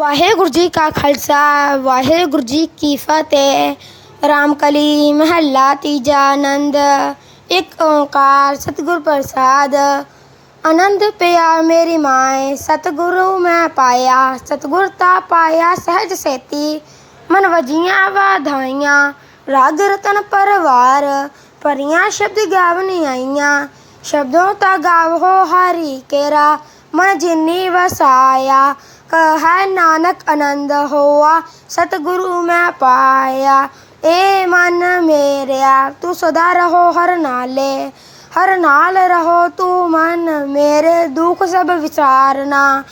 ਵਾਹਿਗੁਰੂ ਜੀ ਕਾ ਖਾਲਸਾ, ਵਾਹਿਗੁਰੂ ਜੀ ਕੀ ਫਤਿਹ। ਰਾਮਕਲੀ ਮਹੱਲਾ ਤੀਜਾ ਆਨੰਦ, ਇੱਕ ਓੰਕਾਰ ਸਤਿਗੁਰ ਪ੍ਰਸਾਦ। ਆਨੰਦ ਪਿਆ ਮੇਰੀ ਮਾਏ, ਸਤਿਗੁਰੂ ਮੈਂ ਪਾਇਆ, ਸਤਿਗੁਰ ਤਾ ਪਾਇਆ ਸਹਿਜ ਸੇਤੀ, ਮਨ ਵਜੀਆਂ ਵਾਧਾਈਆਂ, ਰਾਗ ਰਤਨ ਪਰਵਾਰ ਪਰੀਆਂ ਸ਼ਬਦ ਗਾਵਨੀ ਆਈਆਂ, ਸ਼ਬਦੋਂ ਤਾ ਗਾਵੋ ਹਰੀ ਕੇਰਾ, ਮਨ ਜਿਨੀ ਵਸਾਇਆ ਕਹੈ ਨਾਨਕ ਆਨੰਦ ਹੋਆ, ਸਤਿਗੁਰੂ ਮੈਂ ਪਾਇਆ, ਏ ਮਨ ਮੇਰਿਆ, ਤੂੰ ਸਦਾ ਰਹੋ ਹਰ ਨਾਲੇ, ਹਰ ਨਾਲ ਰਹੋ ਤੂੰ ਮਨ ਮੇਰੇ, ਦੁੱਖ ਸਭ ਵਿਚਾਰਨਾ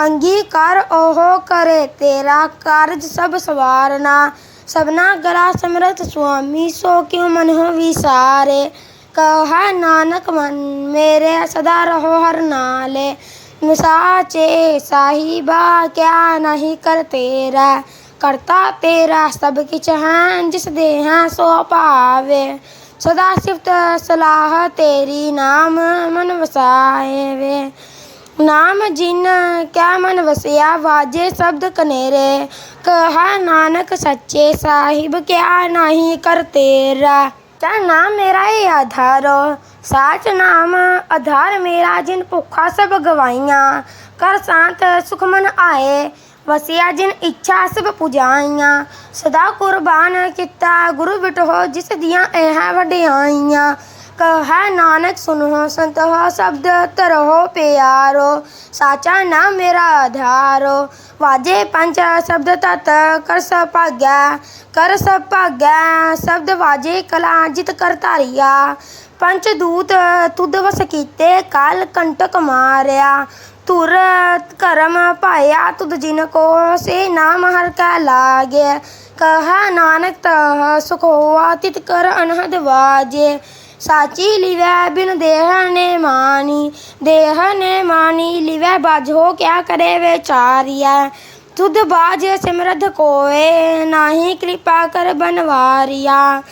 ਅੰਗੀਕਾਰ ਉਹ ਕਰੇ ਤੇਰਾ, ਕਾਰਜ ਸਭ ਸਵਾਰਨਾ, ਸਭਨਾ ਗਲਾ ਸਮਰਥ ਸੁਆਮੀ, ਸੋ ਕਿਉ ਮਨ ਹੋ ਵਿਸਾਰੇ, ਕਹੈ ਨਾਨਕ ਮਨ ਮੇਰੇ, ਸਦਾ ਰਹੋ ਹਰ ਨਾਲੇ ਸਾਚੇ ਸਾਹਿਬਾ, ਕਿਆ ਨਹੀਂ ਕਰ ਤੇਰਾ ਕਰਤਾ ਤੇਰਾ ਸਭ ਕਿਛ ਹੈ, ਜਿਸ ਦੇ ਹੈ ਸੋ ਭਾਵੇ। ਸਦਾ ਸਿਫਤ ਸਲਾਹ ਤੇਰੀ ਨਾਮ ਮਨ ਵਸਾਏ ਵੇ ਨਾਮ ਜਿਨ ਕਿਆ ਮਨ ਵਸਿਆ, ਵਾਜੇ ਸ਼ਬਦ ਕਨੇਰੇ। ਕਹਾ ਨਾਨਕ ਸੱਚੇ ਸਾਹਿਬ, ਕਿਆ ਨਹੀਂ ਕਰ ਤੇਰਾ ਚਾ ਨਾਮ ਮੇਰਾ ਏ ਆਧਾਰੋ, ਸਾਚ ਨਾਮ ਆਧਾਰ ਮੇਰਾ ਜਿਨ ਭੁੱਖਾ ਸਭ ਗਵਾਈਆਂ। ਕਰ ਸ਼ਾਂਤ ਸੁਖਮਨ ਆਏ, ਵਸਿਆ ਜਿਨ ਇੱਛਾ ਸਭ ਪੁਜਾਈਆਂ। ਸਦਾ ਕੁਰਬਾਨ ਕੀਤਾ ਗੁਰੂ ਬਿਟੋ ਜਿਸ ਦੀਆਂ ਇਹ ਵਡਿਆਈਆਂ। ਕਹੈ ਨਾਨਕ ਸੁਨੋ ਸੰਤ ਹੋ ਸ਼ਬਦ ਤਰੋ ਪਿਆਰੋ, ਸਾਚਾ ਨਾਮ ਮੇਰਾ ਆਧਾਰੋ। ਵਾਜੇ ਪੰਜ ਸ਼ਬਦ ਤਤ ਕਰ ਸਭਾਗੈ ਕਰ ਸਭਾਗੈ ਸ਼ਬਦ ਵਾਜੇ ਕਲਾ, ਜਿਤ ਕਰ ਧਾਰਿਆ। ਪੰਚ ਦੂਤ ਤੁਧ ਵਸ ਕੀਤੇ, ਕਾਲ ਕੰਟਕ ਮਾਰਿਆ। ਤੁਰ ਕਰਮ ਭਾਇਆ ਤੁਧ ਜਿਨ ਕੋ, ਸੇ ਨਾਮ ਹਰ ਕਾ ਲਾਗੇ। ਕਹਾ ਨਾਨਕ ਤਹ, ਸੁਖ ਹੋਆ ਤਿਤ ਕਰ ਅਨਹਦ ਵਾਜੇ। ਸਾਚੀ ਲਿਵੈ ਬਿਨ ਦੇਹ ਨੇ ਮਾਨੀ, ਦੇਹ ਨੇ ਮਾਨੀ, ਲਿਵੈ ਬਾਝੋ ਕਿਆ ਕਰੇ ਵਿਚਾਰਿਆ ਤੁਧ ਬਾਜ ਸਿਮਰਧ ਕੋਏ, ਨਾਹੀ ਕਿਰਪਾ ਕਰ ਬਨਵਾਰਿਆ।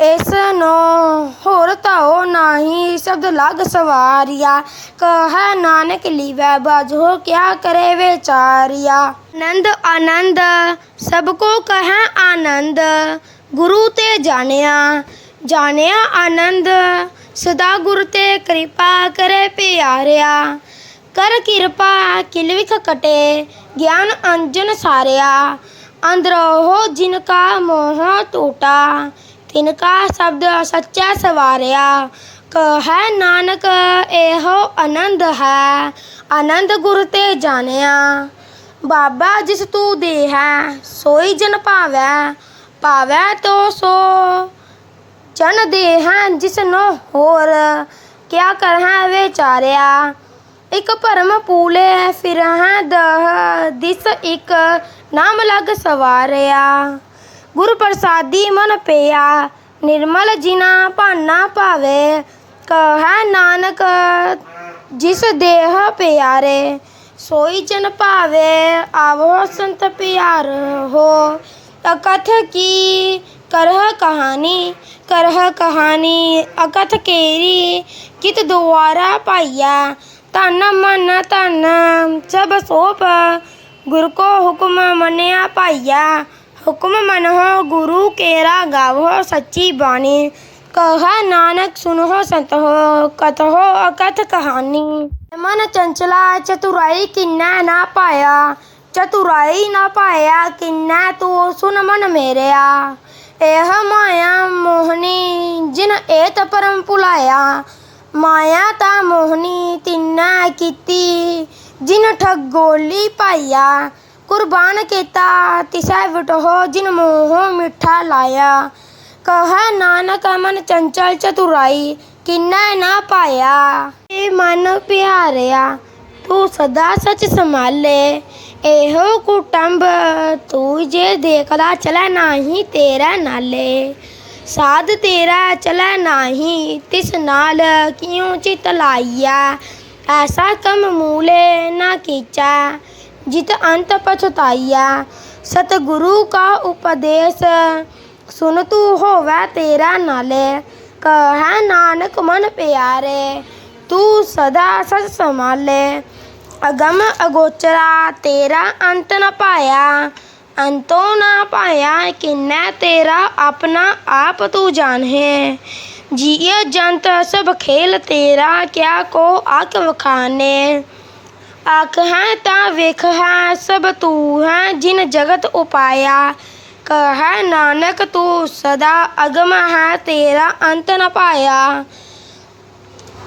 ਇਸ ਨੂੰ ਹੋਰ ਤਾਓ ਨਾਹੀ, ਸ਼ਬਦ ਲਗ ਸਵਾਰਿਆ। ਕਹੈ ਨਾਨਕ ਲਿਵੈ ਬਾਝੋ ਕਿਆ ਕਰੇ ਵਿਚਾਰਿਆ। ਆਨੰਦ ਆਨੰਦ, ਸਭ ਕੋ ਕਹੈ ਆਨੰਦ, ਗੁਰੂ ਤੇ ਜਾਣਿਆ। ਜਾਣਿਆ ਆਨੰਦ, ਸਦਾ ਗੁਰ ਤੇ ਕਿਰਪਾ ਕਰੇ ਪਿਆਰਿਆ। ਕਰ ਕਿਰਪਾ ਕਿਲਵਿਖ ਕਟੇ, ਗਿਆਨ ਅੰਜਨ ਸਾਰਿਆ। ਅੰਦਰੋਹ ਜਿਨ ਕਾ ਮੋਹ ਟੂਟਾ, ਤਿਨ ਕਾ ਸ਼ਬਦ ਸੱਚਾ ਸਵਾਰਿਆ। ਕਹੈ ਨਾਨਕ, ਇਹੋ ਆਨੰਦ ਹੈ, ਆਨੰਦ ਗੁਰ ਤੇ ਜਾਣਿਆ। ਬਾਬਾ ਜਿਸ ਤੂੰ ਦੇ ਹੈ ਸੋਈ ਜਨ ਭਾਵੈ ਭਾਵੈ ਤੋ ਸੋ। ਜਨ ਦੇ ਜਿਸ ਨੂੰ ਹੋਰ ਕਿਆ ਕਰਹਿ ਵਿਚਾਰਿਆ। ਇਕ ਭਰਮ ਪੂਲੇ ਫਿਰ ਦਹ ਦਿਸ ਇਕ ਨਾਮ ਲਗ ਸਵਾਰਿਆ। ਗੁਰ ਪ੍ਰਸਾਦੀ ਮਨ ਪਿਆ, ਨਿਰਮਲ ਜਿਨਾ ਭਾਨਾ ਭਾਵੇ, ਕਹੈ ਨਾਨਕ ਜਿਸ ਦੇਹ ਪਿਆਰੇ, ਸੋਈ ਜਨ ਭਾਵੇ, ਆਵੋ ਸੰਤ ਪਿਆਰ ਹੋ ਅਕਥ ਕੀ ਕਰਹ ਕਹਾਣੀ ਕਰਹ ਕਹਾਣੀ ਅਕਥ ਕੇਰੀ ਕਿਤ ਦੁਆਰਾ ਪਾਈਆ ਤਨ ਮਨ ਤਨ ਸਭ ਸੋਪ ਗੁਰ ਕੋ ਹੁਕਮ ਮੰਨਿਆ ਪਾਈਆ ਹੁਕਮ ਮਨਹੁ ਗੁਰੂ ਕੇਰਾ ਗਾਵੋ ਸੱਚੀ ਬਾਣੀ ਕਹਾ ਨਾਨਕ ਸੁਨਹੁ ਸੰਤਹੁ ਕਥਹੁ ਅਕਥ ਕਹਾਣੀ ਮਨ ਚੰਚਲਾ ਚਤੁਰਾਈ ਕਿੰਨਾ ਨਾ ਪਾਇਆ ਚਤੁਰਾਈ ਨਾ ਪਾਇਆ ਕਿੰਨਾ ਤੂੰ ਸੁਨ ਮਨ ਮੇਰਿਆ ਇਹ ਮਾਇਆ ਮੋਹਨੀ ਜਿਨ ਏਤ ਪਰਮ ਭੁਲਾਇਆ। ਮਾਇਆ ਤਾ ਮੋਹਨੀ ਤਿੰਨਾ ਕੀਤੀ, ਜਿਨ ਠਗੋਲੀ ਪਾਇਆ। ਕੁਰਬਾਨ ਕੀਤਾ, ਤਿਸੈ ਵਟੋ ਜਿਨ ਮੋਹ ਮਿੱਠਾ ਲਾਇਆ। ਕਹੈ ਨਾਨਕ ਮਨ ਚੰਚਲ ਚਤੁਰਾਈ, ਕਿੰਨਾ ਨਾ ਪਾਇਆ। ਏ ਮਨ ਪਿਆਰਿਆ, ਤੂੰ ਸਦਾ ਸਚ ਸੰਭਾਲੇ। ਇਹੋ ਕੁਟੰਬ, ਤੂੰ ਜੇ ਦੇਖਦਾ ਚਲੈ ਨਾਹੀ ਤੇਰਾ ਨਾਲੇ। ਸਾਧ ਤੇਰਾ ਚਲੈ ਨਾਹੀ, ਤਿਸ ਨਾਲ ਕਿਉ ਚਿਤ ਲਾਈਆ ਐਸਾ ਕਮ ਮੂਲੇ ਨਾ ਕੀਚਾ, ਜਿਤ ਅੰਤ ਪਛਤਾਈਆ ਸਤਿਗੁਰੂ ਕਾ ਉਪਦੇਸ਼, ਸੁਨ ਤੂੰ ਹੋਵੇ ਤੇਰਾ ਨਾਲੇ। ਕਹੈ ਨਾਨਕ ਮਨ ਪਿਆਰੇ, ਤੂੰ ਸਦਾ ਸਚ ਸੰਭਾਲੇ ਅਗਮ ਅਗੋਚਰਾ, ਤੇਰਾ ਅੰਤ ਨ ਪਾਇਆ। ਅੰਤੋ ਨਾ ਪਾਇਆ ਕਿਨੈ ਤੇਰਾ, ਆਪਣਾ ਆਪ ਤੂੰ ਜਾਣੇ। ਜੀਅ ਜੰਤ ਸਭ ਖੇਲ ਤੇਰਾ, ਕਿਆ ਕੋ ਆਕ ਵਖਾਨੇ। ਆਖ ਹੈ ਤਾਂ ਵੇਖ ਹੈ ਸਭ ਤੂੰ ਹੈ ਜਿਨ ਜਗਤ ਉਪਾਇਆ। ਕਹੈ ਨਾਨਕ ਤੂੰ ਸਦਾ ਅਗਮ ਹੈ, ਤੇਰਾ ਅੰਤ ਨ ਪਾਇਆ।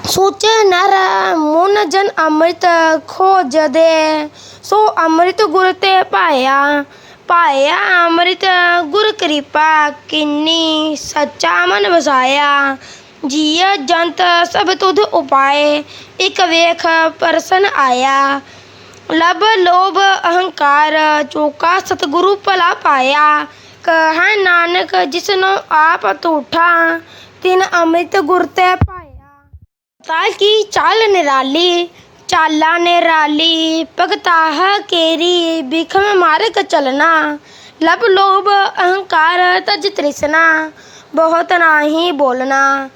ਸੋਚੇ ਨਰ, ਮਨ ਜਨ ਅੰਮ੍ਰਿਤ ਖੋਜਦੇ। ਸੋ ਅੰਮ੍ਰਿਤ ਗੁਰ ਤੇ ਪਾਇਆ ਪਾਇਆ ਅੰਮ੍ਰਿਤ ਗੁਰ ਕਿਰਪਾ, ਕਿੰਨੀ ਸੱਚਾ ਮਨ ਵਸਾਇਆ। ਜੀਅ ਜੰਤ ਸਭ ਤੁਧ ਉਪਾਏ, ਇਕ ਵੇਖ ਪਰਸਨ ਆਇਆ। ਲਬ ਲੋਭ ਅਹੰਕਾਰ, ਚੋਕਾ ਸਤਿਗੁਰੂ ਭਲਾ ਪਾਇਆ। ਕਹੈ ਨਾਨਕ ਜਿਸਨੂੰ ਆਪ ਝੂਠਾ, ਤਿਨ ਅੰਮ੍ਰਿਤ ਗੁਰ ਤੇ ਪਾਇਆ ਤਾਂ ਕੀ ਚਾਲ ਨਿਰਾਲੀ ਚਾਲਾ ਨਿਰਾਲੀ ਭਗਤਾਹ ਕੇਰੀ ਬਿਖਮ ਮਾਰਗ ਚਲਨਾ ਲਬ ਲੋਭ ਅਹੰਕਾਰ ਤਜ ਤ੍ਰਿਸ਼ਨਾ ਬਹੁਤ ਨਾਹੀ ਬੋਲਣਾ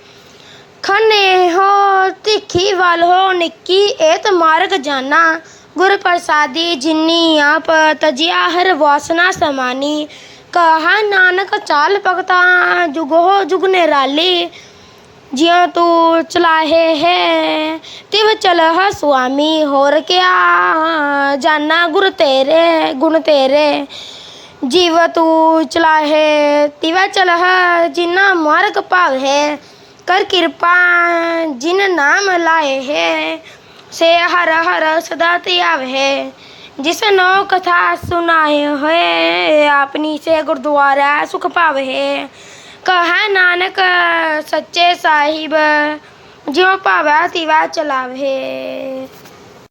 ਖਨੇ ਹੋ ਤਿੱਖੀ ਵੱਲ ਹੋ ਨਿੱਕੀ ਏਤ ਮਾਰਗ ਜਾਨਾ ਗੁਰ ਪ੍ਰਸਾਦੀ ਜਿਨੀ ਆਪ ਤਜਿਆ ਹਰ ਵਾਸਨਾ ਸਮਾਨੀ ਕਹਾ ਨਾਨਕ ਚਾਲ ਭਗਤਾ ਜੁਗ ਹੋ ਜੁਗ ਨਿਰਾਲੀ ਜਿਉ ਤੂੰ ਚਲਾਹੇ ਹੈ, ਤਿਵ ਚਲਹ ਸੁਆਮੀ, ਹੋਰ ਕਿਆ? ਜਾਨਾ ਗੁਰ ਤੇਰੇ, ਗੁਣ ਤੇਰੇ। ਜੀਵ ਤੂੰ ਚਲਾਹੇ, ਤਿਵ ਚਲਹ ਜਿਨਾ ਮਾਰਗ ਭਾਵੇ। ਕਰ ਕਿਰਪਾ, ਜਿਨ ਨਾਮ ਲਾਏ ਹੈ, ਸੇ ਹਰ ਹਰ ਸਦਾ ਧਿਆਵੇ ਜਿਸ ਨੋ ਕਥਾ ਸੁਨਾਏ ਹੋਏ, ਆਪਣੀ ਸੇ ਗੁਰਦੁਆਰਾ ਸੁਖ ਪਾਵੇ ਕਹੈ ਨਾਨਕ ਸੱਚੇ ਸਾਹਿਬ ਜਿਉ ਭਾਵੈ ਤਿਵਾ ਚਲਾਵੇ।